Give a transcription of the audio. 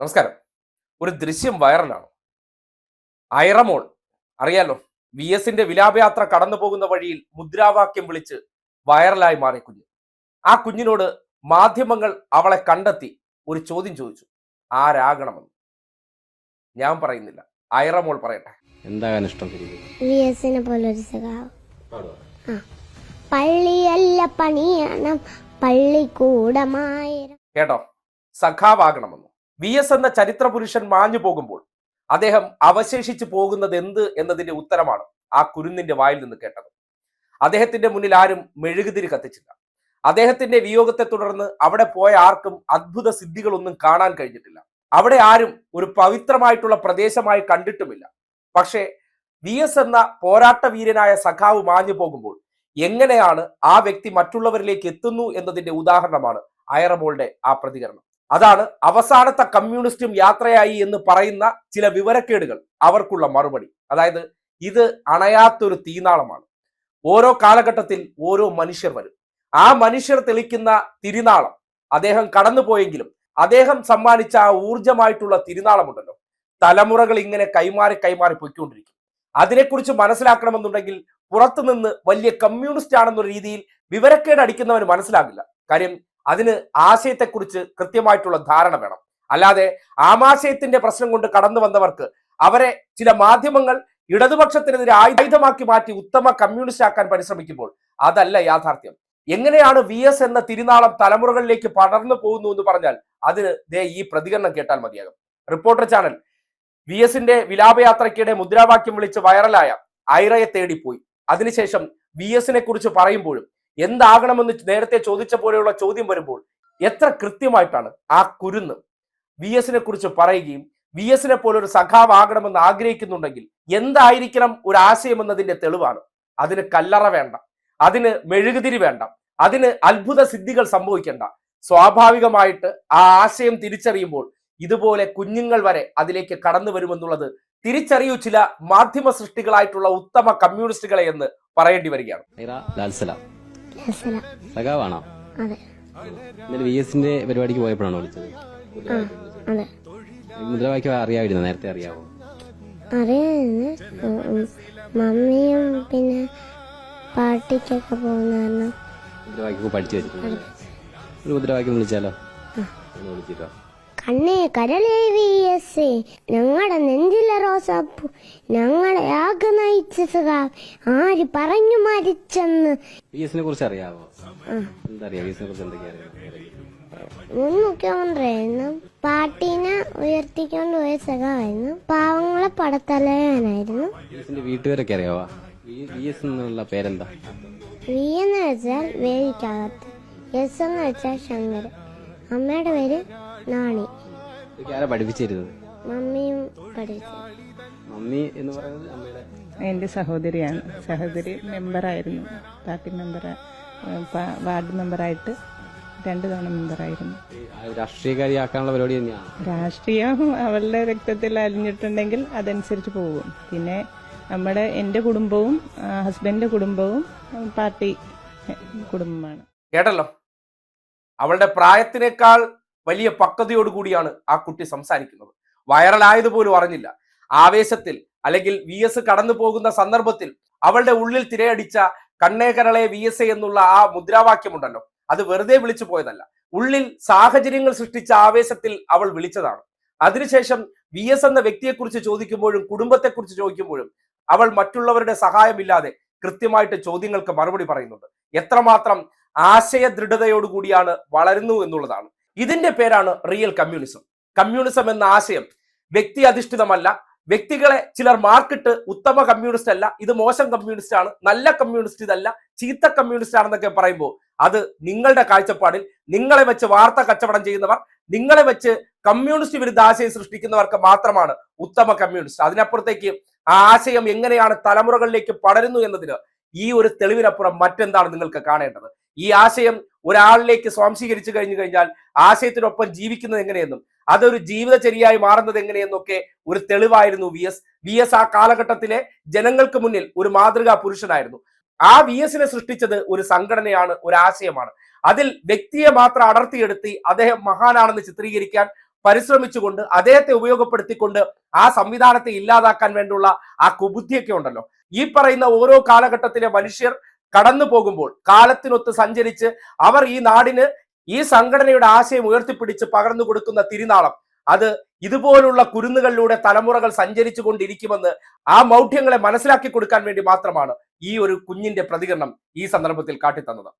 നമസ്കാരം. ഒരു ദൃശ്യം വൈറലാണ്. ഐറമോൾ അറിയാലോ? വി എസിന്റെ വിലാപയാത്ര കടന്നു പോകുന്ന വഴിയിൽ മുദ്രാവാക്യം വിളിച്ച് വൈറലായി മാറി കുഞ്ഞ്. ആ കുഞ്ഞിനോട് മാധ്യമങ്ങൾ അവളെ കണ്ടെത്തി ഒരു ചോദ്യം ചോദിച്ചു. ആരാകണമെന്ന്? ഞാൻ പറയുന്നില്ല. ഐറമോൾ പറയട്ടെ. എന്താകാൻ ഇഷ്ടം വി എസിനെ ഒരു സഖാവ് പള്ളിയല്ല പണിയണം. പള്ളിക്കൂടമായിരം. കേട്ടോ? സഖാവാകണമെന്ന്. വി എസ് എന്ന ചരിത്ര പുരുഷൻ മാഞ്ഞു പോകുമ്പോൾ അദ്ദേഹം അവശേഷിച്ചു പോകുന്നത് എന്ത് എന്നതിന്റെ ഉത്തരമാണ് ആ കുരുന്നിന്റെ വായിൽ നിന്ന് കേട്ടത്. അദ്ദേഹത്തിന്റെ മുന്നിൽ ആരും മെഴുകുതിരി കത്തിച്ചില്ല. അദ്ദേഹത്തിന്റെ വിയോഗത്തെ തുടർന്ന് അവിടെ പോയ ആർക്കും അത്ഭുത സിദ്ധികളൊന്നും കാണാൻ കഴിഞ്ഞിട്ടില്ല. അവിടെ ആരും ഒരു പവിത്രമായിട്ടുള്ള പ്രദേശമായി കണ്ടിട്ടുമില്ല. പക്ഷേ വി എസ് എന്ന പോരാട്ട വീരനായ സഖാവ് മാഞ്ഞു പോകുമ്പോൾ എങ്ങനെയാണ് ആ വ്യക്തി മറ്റുള്ളവരിലേക്ക് എത്തുന്നു എന്നതിന്റെ ഉദാഹരണമാണ് അയറമോളുടെ ആ പ്രതികരണം. അതാണ് അവസാനത്തെ കമ്മ്യൂണിസ്റ്റും യാത്രയായി എന്ന് പറയുന്ന ചില വിവരക്കേടുകൾ അവർക്കുള്ള മറുപടി. അതായത് ഇത് അണയാത്തൊരു തീനാളമാണ്. ഓരോ കാലഘട്ടത്തിൽ ഓരോ മനുഷ്യർ വരും. ആ മനുഷ്യർ തെളിക്കുന്ന തിരുനാളം അദ്ദേഹം കടന്നുപോയെങ്കിലും അദ്ദേഹം സമ്മാനിച്ച ആ ഊർജമായിട്ടുള്ള തിരുനാളമുണ്ടല്ലോ. തലമുറകൾ ഇങ്ങനെ കൈമാറി കൈമാറി പൊയ്ക്കൊണ്ടിരിക്കും. അതിനെക്കുറിച്ച് മനസ്സിലാക്കണമെന്നുണ്ടെങ്കിൽ പുറത്തുനിന്ന് വലിയ കമ്മ്യൂണിസ്റ്റ് ആണെന്ന രീതിയിൽ വിവരക്കേട് അടിക്കുന്നവന് മനസ്സിലാകില്ല. കാര്യം അതിന് ആശയത്തെക്കുറിച്ച് കൃത്യമായിട്ടുള്ള ധാരണ വേണം. അല്ലാതെ ആമാശയത്തിന്റെ പ്രശ്നം കൊണ്ട് കടന്നു വന്നവർക്ക് അവരെ ചില മാധ്യമങ്ങൾ ഇടതുപക്ഷത്തിനെതിരെ ആയുധമാക്കി മാറ്റി ഉത്തമ കമ്മ്യൂണിസ്റ്റ് ആക്കാൻ പരിശ്രമിക്കുമ്പോൾ അതല്ല യാഥാർത്ഥ്യം. എങ്ങനെയാണ് വി എസ് എന്ന തിരുനാളം തലമുറകളിലേക്ക് പടർന്നു പോകുന്നു എന്ന് പറഞ്ഞാൽ അതിന് ദേ ഈ പ്രതികരണം കേട്ടാൽ മതിയാകും. റിപ്പോർട്ടർ ചാനൽ വി എസിന്റെ വിലാപയാത്രയ്ക്കിടെ മുദ്രാവാക്യം വിളിച്ച് വൈറലായ ഐറയെ തേടിപ്പോയി. അതിനുശേഷം വി എസിനെ കുറിച്ച് പറയുമ്പോഴും എന്താകണമെന്ന് നേരത്തെ ചോദിച്ച പോലെയുള്ള ചോദ്യം വരുമ്പോൾ എത്ര കൃത്യമായിട്ടാണ് ആ കുരുന്ന് വി എസിനെ കുറിച്ച് പറയുകയും വി എസിനെ പോലെ ഒരു സഖാവാകണമെന്ന് ആഗ്രഹിക്കുന്നുണ്ടെങ്കിൽ എന്തായിരിക്കണം ഒരു ആശയം എന്നതിന്റെ തെളിവാണ്. അതിന് കല്ലറ വേണ്ട അതിന് മെഴുകുതിരി വേണ്ട അതിന് അത്ഭുത സിദ്ധികൾ സംഭവിക്കേണ്ട. സ്വാഭാവികമായിട്ട് ആ ആശയം തിരിച്ചറിയുമ്പോൾ ഇതുപോലെ കുഞ്ഞുങ്ങൾ വരെ അതിലേക്ക് കടന്നു വരുമെന്നുള്ളത് തിരിച്ചറിയൂ ചില മാധ്യമ സൃഷ്ടികളായിട്ടുള്ള ഉത്തമ കമ്മ്യൂണിസ്റ്റുകളെ എന്ന് പറയേണ്ടി വരികയാണ്. സഖാവാണോ? അതെ. ഇന്നലെ വി എസിന്റെ പരിപാടിക്ക് പോയപ്പോഴാണോ വിളിച്ചത്? ആ അതെ. മുദ്രാവാക്യം അറിയാമായിരുന്നു? നേരത്തെ അറിയാവോ? അറിയാമായിരുന്നു. മമ്മിയും പിന്നെ പാർട്ടിക്കൊക്കെ പോകുന്ന മുദ്രാവാക്യം പഠിച്ചു വെച്ചിട്ടുണ്ട്. ഒരു മുദ്രാവാക്യം വിളിച്ചാലോ? വിളിച്ചിട്ടോ? കണ്ണേ കരളേ വി എസ് ഞങ്ങളുടെ നെഞ്ചിലെ റോസാപ്പൂ ഞങ്ങളെ ആകെ നയിച്ച സഖാവ് ആര് പറഞ്ഞു മരിച്ചെന്ന്. വിഎസിനെ കുറിച്ച് അറിയാവോ? എന്താ അറിയാം വിഎസിനെ കുറിച്ച് എന്തൊക്കെയാ മുഖ്യമന്ത്രിയായിരുന്നു പാർട്ടീനെ ഉയർത്തിക്കൊണ്ട് പോയ സഖാവായിരുന്നു പാവങ്ങളെ പടത്തലയാനായിരുന്നു. വീട്ടുകാരൊക്കെ അറിയാവോ? വി എസ് എന്നുള്ള പേരെന്താ? വി എന്ന് വെച്ചാൽ വേദിക്കകത്ത് എസ് എന്ന് വെച്ചാൽ ശങ്കർ അമ്മയുടെ പേര് നാണി. പഠിപ്പിച്ചിരുന്നത്? മമ്മിയും പഠിച്ചു മമ്മി എന്ന് പറയുന്നത് അമ്മയുടെ എന്റെ സഹോദരിയാണ്. സഹോദരി മെമ്പറായിരുന്നു. പാർട്ടി മെമ്പർ വാർഡ് മെമ്പറായിട്ട് രണ്ട് തവണ മെമ്പറായിരുന്നു. ആ രാഷ്ട്രീയക്കാരിയാക്കാനുള്ള പരിപാടി തന്നെയാണ്? രാഷ്ട്രീയം അവളുടെ രക്തത്തിൽ അലിഞ്ഞിട്ടുണ്ടെങ്കിൽ അതനുസരിച്ച് പോകും. പിന്നെ നമ്മുടെ എന്റെ കുടുംബവും ഹസ്ബൻഡിന്റെ കുടുംബവും പാർട്ടി കുടുംബമാണ്. കേട്ടല്ലോ? അവളുടെ പ്രായത്തിനേക്കാൾ വലിയ പക്വതയോടുകൂടിയാണ് ആ കുട്ടി സംസാരിക്കുന്നത്. വൈറലായതുപോലും അറിഞ്ഞില്ല. ആവേശത്തിൽ അല്ലെങ്കിൽ വി എസ് കടന്നു പോകുന്ന സന്ദർഭത്തിൽ അവളുടെ ഉള്ളിൽ തിരയടിച്ച കണ്ണേകരളെ വി എസ് എന്നുള്ള ആ മുദ്രാവാക്യമുണ്ടല്ലോ. അത് വെറുതെ വിളിച്ചു പോയതല്ല. ഉള്ളിൽ സാഹചര്യങ്ങൾ സൃഷ്ടിച്ച ആവേശത്തിൽ അവൾ വിളിച്ചതാണ്. അതിനുശേഷം വി എസ് എന്ന വ്യക്തിയെക്കുറിച്ച് ചോദിക്കുമ്പോഴും കുടുംബത്തെക്കുറിച്ച് ചോദിക്കുമ്പോഴും അവൾ മറ്റുള്ളവരുടെ സഹായമില്ലാതെ കൃത്യമായിട്ട് ചോദ്യങ്ങൾക്ക് മറുപടി പറയുന്നുണ്ട്. എത്രമാത്രം ആശയ ദൃഢതയോടുകൂടിയാണ് വളരുന്നു എന്നുള്ളതാണ്. ഇതിന്റെ പേരാണ് റിയൽ കമ്മ്യൂണിസം. കമ്മ്യൂണിസം എന്ന ആശയം വ്യക്തി അധിഷ്ഠിതമല്ല വ്യക്തികളെ ചിലർ മാർക്കിട്ട് ഉത്തമ കമ്മ്യൂണിസ്റ്റ് അല്ല ഇത് മോശം കമ്മ്യൂണിസ്റ്റ് ആണ് നല്ല കമ്മ്യൂണിസ്റ്റ് ഇതല്ല ചീത്ത കമ്മ്യൂണിസ്റ്റ് ആണെന്നൊക്കെ പറയുമ്പോൾ അത് നിങ്ങളുടെ കാഴ്ചപ്പാടിൽ നിങ്ങളെ വെച്ച് വാർത്ത കച്ചവടം ചെയ്യുന്നവർ നിങ്ങളെ വെച്ച് കമ്മ്യൂണിസ്റ്റ് വിരുദ്ധ ആശയം സൃഷ്ടിക്കുന്നവർക്ക് മാത്രമാണ് ഉത്തമ കമ്മ്യൂണിസ്റ്റ് അതിനപ്പുറത്തേക്ക് ആ ആശയം എങ്ങനെയാണ് തലമുറകളിലേക്ക് പടരുന്നു എന്നതിന് ഈ ഒരു തെളിവിനപ്പുറം മറ്റെന്താണ് നിങ്ങൾക്ക് കാണേണ്ടത്? ഈ ആശയം ഒരാളിലേക്ക് സ്വാംശീകരിച്ചു കഴിഞ്ഞു കഴിഞ്ഞാൽ ആശയത്തിനൊപ്പം ജീവിക്കുന്നത് എങ്ങനെയെന്നും അതൊരു ജീവിതചര്യയായി മാറുന്നത് എങ്ങനെയെന്നൊക്കെ ഒരു തെളിവായിരുന്നു വി എസ് വി എസ് ആ കാലഘട്ടത്തിലെ ജനങ്ങൾക്ക് മുന്നിൽ ഒരു മാതൃകാ പുരുഷനായിരുന്നു. ആ വി എസിനെ സൃഷ്ടിച്ചത് ഒരു സംഘടനയാണ് ഒരു ആശയമാണ്. അതിൽ വ്യക്തിയെ മാത്രം അടർത്തിയെടുത്തി അദ്ദേഹം മഹാനാണെന്ന് ചിത്രീകരിക്കാൻ പരിശ്രമിച്ചുകൊണ്ട് അദ്ദേഹത്തെ ഉപയോഗപ്പെടുത്തിക്കൊണ്ട് ആ സംവിധാനത്തെ ഇല്ലാതാക്കാൻ വേണ്ടിയുള്ള ആ കുബുദ്ധിയൊക്കെ ഉണ്ടല്ലോ. ഈ പറയുന്ന ഓരോ കാലഘട്ടത്തിലെ മനുഷ്യർ കടന്നു പോകുമ്പോൾ കാലത്തിനൊത്ത് സഞ്ചരിച്ച് അവർ ഈ നാടിന് ഈ സംഘടനയുടെ ആശയം ഉയർത്തിപ്പിടിച്ച് പകർന്നു കൊടുക്കുന്ന തിരുനാളം അത് ഇതുപോലുള്ള കുരുന്നുകളിലൂടെ തലമുറകൾ സഞ്ചരിച്ചു കൊണ്ടിരിക്കുമെന്ന് ആ മൗഢ്യങ്ങളെ മനസ്സിലാക്കി കൊടുക്കാൻ വേണ്ടി മാത്രമാണ് ഈ ഒരു കുഞ്ഞിന്റെ പ്രതികരണം ഈ സന്ദർഭത്തിൽ കാട്ടിത്തന്നത്.